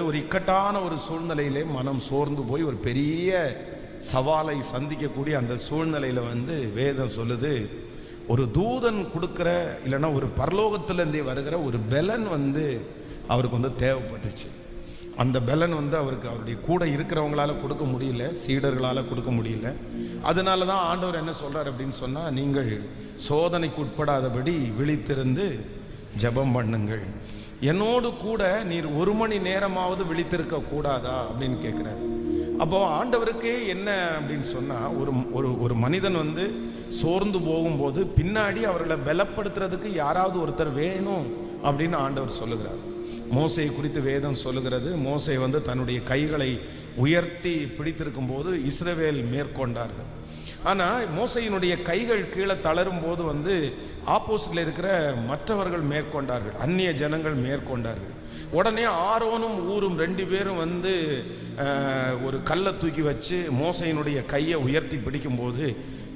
ஒரு இக்கட்டான ஒரு சூழ்நிலையிலே மனம் சோர்ந்து போய் ஒரு பெரிய சவாலை சந்திக்கக்கூடிய அந்த சூழ்நிலையில் வந்து வேதம் சொல்லுது. ஒரு தூதன் கொடுக்குற இல்லைன்னா ஒரு பரலோகத்திலேருந்தே வருகிற ஒரு பெலன் வந்து அவருக்கு வந்து தேவைப்பட்டுச்சு. அந்த பெலன் வந்து அவருக்கு அவருடைய கூட இருக்கிறவங்களால கொடுக்க முடியல சீடர்களால் கொடுக்க முடியல. அதனால தான் ஆண்டவர் என்ன சொல்கிறார் அப்படின்னு சொன்னால் நீங்கள் சோதனைக்கு உட்படாதபடி விழித்திருந்து ஜெபம் பண்ணுங்கள். என்னோடு கூட நீர் ஒரு மணி நேரமாவது விழித்திருக்க கூடாதா அப்படின்னு கேட்குறாரு அப்போ ஆண்டவருக்கே என்ன அப்படின்னு சொன்னால் ஒரு ஒரு ஒரு மனிதன் வந்து சோர்ந்து போகும்போது பின்னாடி அவர்களை பலப்படுத்துறதுக்கு யாராவது ஒருத்தர் வேணும் அப்படின்னு ஆண்டவர் சொல்லுகிறார். மோசை குறித்து வேதம் சொல்லுகிறது. மோசை வந்து தன்னுடைய கைகளை உயர்த்தி பிடித்திருக்கும் போது இஸ்ரவேல் மேற்கொண்டார்கள். ஆனால் மோசையினுடைய கைகள் கீழே தளரும் போது வந்து ஆப்போசிட்ல இருக்கிற மற்றவர்கள் மேற்கொண்டார்கள். அந்நிய ஜனங்கள் மேற்கொண்டார்கள். உடனே ஆரோனும் ஊரும் ரெண்டு பேரும் வந்து ஒரு கல்லை தூக்கி வச்சு மோசையினுடைய கையை உயர்த்தி பிடிக்கும்போது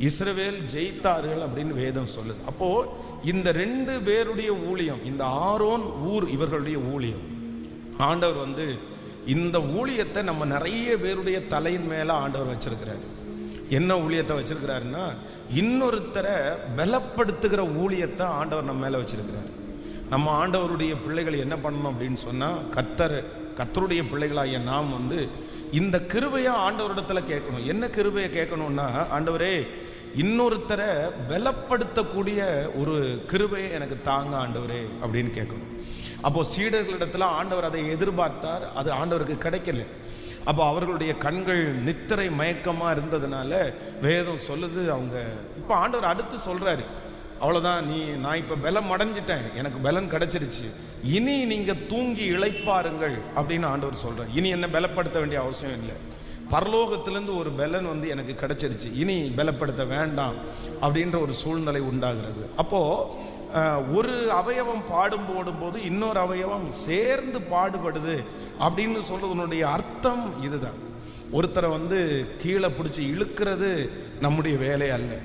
இஸ்ரவேல் ஜெயித்தார்கள் அப்படின்னு வேதம் சொல்லுது. அப்போது இந்த ரெண்டு பேருடைய ஊழியம் இந்த ஆரோன் ஊர் இவர்களுடைய ஊழியம். ஆண்டவர் வந்து இந்த ஊழியத்தை நம்ம நிறைய பேருடைய தலையின் மேலே ஆண்டவர் வச்சிருக்கிறாரு. என்ன ஊழியத்தை வச்சிருக்கிறாருன்னா இன்னொருத்தரை பலப்படுத்துகிற ஊழியத்தை ஆண்டவர் நம்ம மேலே வச்சிருக்கிறார். நம்ம ஆண்டவருடைய பிள்ளைகள் என்ன பண்ணணும் அப்படின்னு சொன்னால் கத்தர் கத்தருடைய பிள்ளைகளாகிய நாம் வந்து இந்த கிருபையை ஆண்டவரிடத்துல கேட்கணும். என்ன கிருபையை கேட்கணும்னா ஆண்டவரே இன்னொருத்தரை பலப்படுத்தக்கூடிய ஒரு கிருபையை எனக்கு தாங்க ஆண்டவரே அப்படின்னு கேட்கணும். அப்போ சீடர்களிடத்துல ஆண்டவர் அதை எதிர்பார்த்தார் அது ஆண்டவருக்கு கிடைக்கல. அப்போ அவர்களுடைய கண்கள் நித்திரை மயக்கமாக இருந்ததுனால வேதம் சொல்லுது அவங்க. இப்போ ஆண்டவர் அடுத்து சொல்கிறாரு அவ்வளோதான் நீ நான் இப்போ பலம் அடைஞ்சிட்டேன். எனக்கு பலன் கிடைச்சிருச்சு. இனி நீங்கள் தூங்கி இழைப்பாருங்கள் அப்படின்னு ஆண்டவர் சொல்கிறேன் இனி என்ன பலப்படுத்த வேண்டிய அவசியம் இல்லை. பரலோகத்திலேருந்து ஒரு பலன் வந்து எனக்கு கிடைச்சிருச்சு. இனி பலப்படுத்த வேண்டாம் அப்படின்ற ஒரு சூழ்நிலை உண்டாகிறது. அப்போது ஒரு அவயவம் பாடும் போடும்போது இன்னொரு அவயவம் சேர்ந்து பாடுபடுது அப்படின்னு சொல்றதுனுடைய அர்த்தம் இதுதான். ஒருத்தரை வந்து கீழே பிடிச்சி இழுக்கிறது நம்முடைய வேலை அல்ல.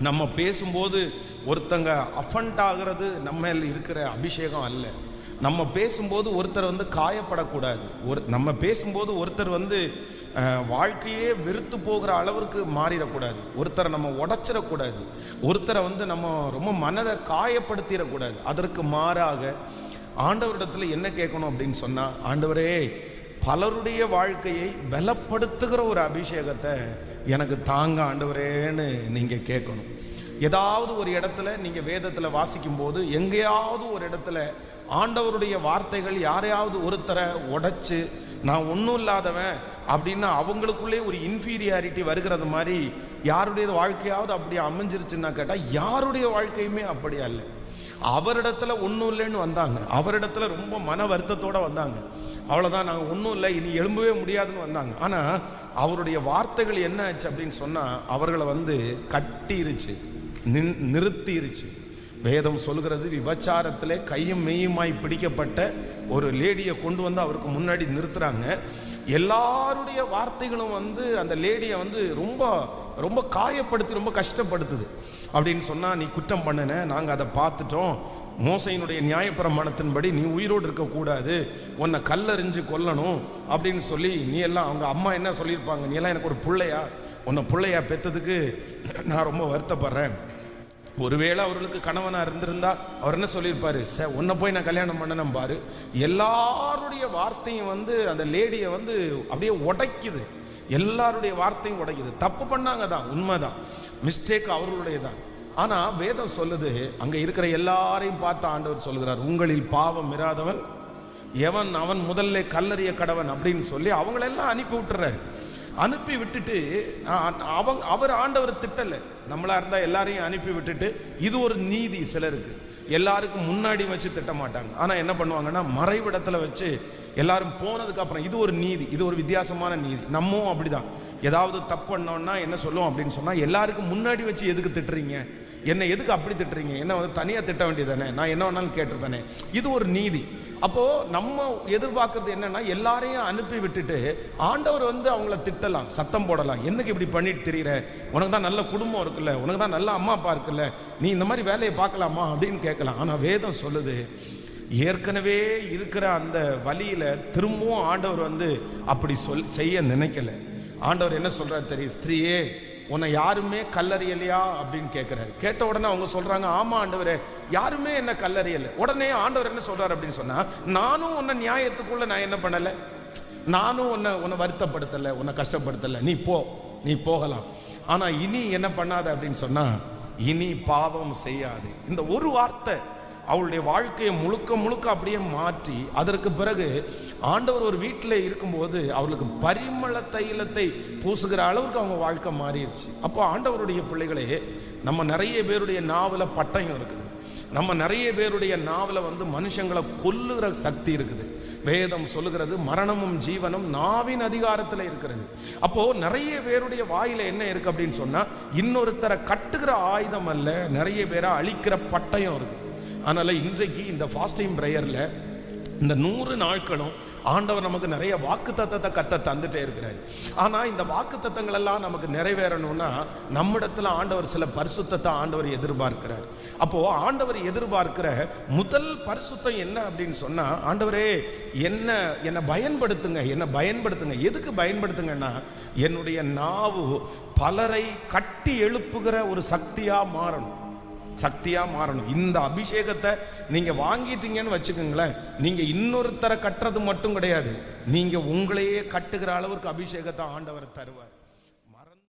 நம்ம பேசும்போது ஒருத்தங்க அஃபண்ட் ஆகிறது நம்ம இருக்கிற அபிஷேகம் அல்ல. நம்ம பேசும்போது ஒருத்தர் வந்து காயப்படக்கூடாது. ஒரு நம்ம பேசும்போது ஒருத்தர் வந்து வாழ்க்கையே வெறுத்து போகிற அளவிற்கு மாறிடக்கூடாது. ஒருத்தரை நம்ம உடச்சிடக்கூடாது. ஒருத்தரை வந்து நம்ம ரொம்ப மனதை காயப்படுத்திடக்கூடாது. அதற்கு மாறாக ஆண்டவரிடத்தில் என்ன கேட்கணும் அப்படின்னு சொன்னால் ஆண்டவரே பலருடைய வாழ்க்கையை பலப்படுத்துகிற ஒரு அபிஷேகத்தை எனக்கு தாங்க ஆண்டவரேன்னு நீங்கள் கேட்கணும். ஏதாவது ஒரு இடத்துல நீங்கள் வேதத்தில் வாசிக்கும் போது எங்கேயாவது ஒரு இடத்துல ஆண்டவருடைய வார்த்தைகள் யாரையாவது ஒருத்தரை உடைச்சு நான் ஒன்றும் இல்லாதவன் அப்படின்னா அவங்களுக்குள்ளே ஒரு இன்ஃபீரியாரிட்டி வருகிறது மாதிரி யாருடைய வாழ்க்கையாவது அப்படி அமைஞ்சிருச்சுன்னா கேட்டால் யாருடைய வாழ்க்கையுமே அப்படி அல்ல. அவரிடத்துல ஒன்றும் இல்லைன்னு வந்தாங்க. அவரிடத்துல ரொம்ப மன வருத்தத்தோடு வந்தாங்க. அவ்வளோதான் நாங்கள் ஒன்றும் இல்லை இனி எழும்பவே முடியாதுன்னு வந்தாங்க. ஆனால் அவருடைய வார்த்தைகள் என்ன ஆச்சு அப்படின்னு சொன்னால் அவர்களை வந்து கட்டிருச்சு நின் நிறுத்திருச்சு. வேதம் சொல்கிறது விபச்சாரத்தில் கையும் மெய்யுமாய் பிடிக்கப்பட்ட ஒரு லேடியை கொண்டு வந்து அவருக்கு முன்னாடி நிறுத்துகிறாங்க எல்லாருடைய வார்த்தைகளும் வந்து அந்த லேடியை வந்து ரொம்ப ரொம்ப காயப்படுத்தி ரொம்ப கஷ்டப்படுத்துது. அப்படின்னு சொன்னால் நீ குற்றம் பண்ணுன நாங்கள் அதை பார்த்துட்டோம். மோசையினுடைய நியாயப்பிரமாணத்தின்படி நீ உயிரோடு இருக்கக்கூடாது. உன்னை கல்லறிஞ்சு கொல்லணும். அப்படின்னு சொல்லி நீ எல்லாம் அவங்க அம்மா என்ன சொல்லியிருப்பாங்க? நீ எல்லாம் எனக்கு ஒரு பிள்ளையா? உன்னை பிள்ளையா பெற்றதுக்கு நான் ரொம்ப வருத்தப்படுறேன். ஒருவேளை அவர்களுக்கு கணவனாக இருந்திருந்தா அவர் என்ன சொல்லியிருப்பாரு? சே உன்னை போய் நான் கல்யாணம் பண்ணணும் பாரு. எல்லாருடைய வார்த்தையும் வந்து அந்த லேடியை வந்து அப்படியே உடைக்குது. எல்லாருடைய வார்த்தையும் உடைக்குது. தப்பு பண்ணாங்க தான் உண்மைதான் மிஸ்டேக் அவர்களுடைய தான் ஆனால் வேதம் சொல்லுது அங்கே இருக்கிற எல்லாரையும் பார்த்து ஆண்டவர் சொல்லுகிறார் உங்களில் பாவம் இராதவன் எவன் அவன் முதல்ல கல்லறிய கடவன் அப்படின்னு சொல்லி அவங்களெல்லாம் அனுப்பி விட்டுறாரு. அனுப்பி விட்டுட்டு அவங்க அவர் ஆண்டவர் திட்டல. நம்மளா இருந்தால் எல்லாரையும் அனுப்பி விட்டுட்டு இது ஒரு நீதி சிலருக்கு. எல்லாருக்கும் முன்னாடி வச்சு திட்ட மாட்டாங்க. ஆனால் என்ன பண்ணுவாங்கன்னா மறைவிடத்தில் வச்சு எல்லாரும் போனதுக்கு அப்புறம் இது ஒரு நீதி இது ஒரு வித்தியாசமான நீதி. நம்மவும் அப்படிதான். ஏதாவது தப்பு பண்ணோம்னா என்ன சொல்லுவோம் அப்படின்னு சொன்னால் எல்லாருக்கும் முன்னாடி வச்சு எதுக்கு திட்டுறீங்க? என்ன எதுக்கு அப்படி திட்டுறீங்க? என்ன வந்து தனியாக திட்ட வேண்டியதானே நான் என்ன வேணாலும் கேட்டிருப்பேனே. இது ஒரு நீதி. அப்போ நம்ம எதிர்பார்க்கறது என்னன்னா எல்லாரையும் அனுப்பி விட்டுட்டு ஆண்டவர் வந்து அவங்கள திட்டலாம் சத்தம் போடலாம். என்னக்கு இப்படி பண்ணிட்டு தெரியுற? உனக்கு தான் நல்ல குடும்பம் இருக்குல்ல உனக்கு தான் நல்ல அம்மா அப்பா இருக்குல்ல நீ இந்த மாதிரி வேலையை பார்க்கலாமா அப்படின்னு கேட்கலாம். ஆனால் வேதம் சொல்லுது ஏற்கனவே இருக்கிற அந்த வழியில திரும்பவும் ஆண்டவர் வந்து அப்படி சொல் செய்ய நினைக்கல. ஆண்டவர் என்ன சொல்றாரு தெரியும்? ஸ்திரீயே உன்னை யாருமே கல்லறியலையா அப்படின்னு கேட்குறாரு கேட்ட உடனே அவங்க சொல்கிறாங்க ஆமாம் ஆண்டவரே யாருமே என்ன கல்லறியலை. உடனே ஆண்டவர் என்ன சொல்கிறார் அப்படின்னு சொன்னால் நானும் உன்னை நியாயத்துக்குள்ள நான் என்ன பண்ணலை? நானும் உன்னை உன்னை வருத்தப்படுத்தலை உன்னை கஷ்டப்படுத்தலை. நீ போ நீ போகலாம். ஆனால் இனி என்ன பண்ணாத? அப்படின்னு சொன்னால் இனி பாவம் செய்யாது. இந்த ஒரு வார்த்தை அவளுடைய வாழ்க்கையை முழுக்க முழுக்க அப்படியே மாற்றி அதற்கு பிறகு ஆண்டவர் ஒரு வீட்டில் இருக்கும்போது அவளுக்கு பரிமள தைலத்தை பூசுகிற அளவுக்கு அவங்க வாழ்க்கை மாறிடுச்சு. அப்போ ஆண்டவருடைய பிள்ளைகளே நம்ம நிறைய பேருடைய நாவல பட்டயம் இருக்குது. நம்ம நிறைய பேருடைய நாவல வந்து மனுஷங்களை கொல்லுகிற சக்தி இருக்குது. வேதம் சொல்லுகிறது மரணமும் ஜீவனும் நாவின் அதிகாரத்தில் இருக்கிறது. அப்போ நிறைய பேருடைய வாயில என்ன இருக்கு அப்படின்னு சொன்னா இன்னொருத்தரை கட்டுகிற ஆயுதம் அல்ல நிறைய பேரை அழிக்கிற பட்டயம் இருக்கு அதனால் இன்றைக்கு இந்த ஃபாஸ்டிங் ப்ரேயரில் இந்த நூறு நாட்களும் ஆண்டவர் நமக்கு நிறைய வாக்கு தத்தத்தை கத்த தந்துட்டே இருக்கிறார். ஆனால் இந்த வாக்கு தத்தங்கள் எல்லாம் நமக்கு நிறைவேறணும்னா நம்மிடத்துல ஆண்டவர் சில பரிசுத்தத்தை ஆண்டவர் எதிர்பார்க்கிறார். அப்போது ஆண்டவர் எதிர்பார்க்கிற முதல் பரிசுத்தம் என்ன அப்படின்னு சொன்னால் ஆண்டவரே என்ன என்னை பயன்படுத்துங்க என்னை பயன்படுத்துங்க. எதுக்கு பயன்படுத்துங்கன்னா என்னுடைய நாவு பலரை கட்டி எழுப்புகிற ஒரு சக்தியாக மாறணும். சக்தியாக மாறணும். இந்த அபிஷேகத்தை நீங்கள் வாங்கிட்டீங்கன்னு வச்சுக்கோங்களேன் நீங்கள் இன்னொருத்தரை கட்டுறது மட்டும் கிடையாது. நீங்கள் உங்களையே கட்டுகிற அளவுக்கு அபிஷேகத்தை ஆண்டவர் தருவார்.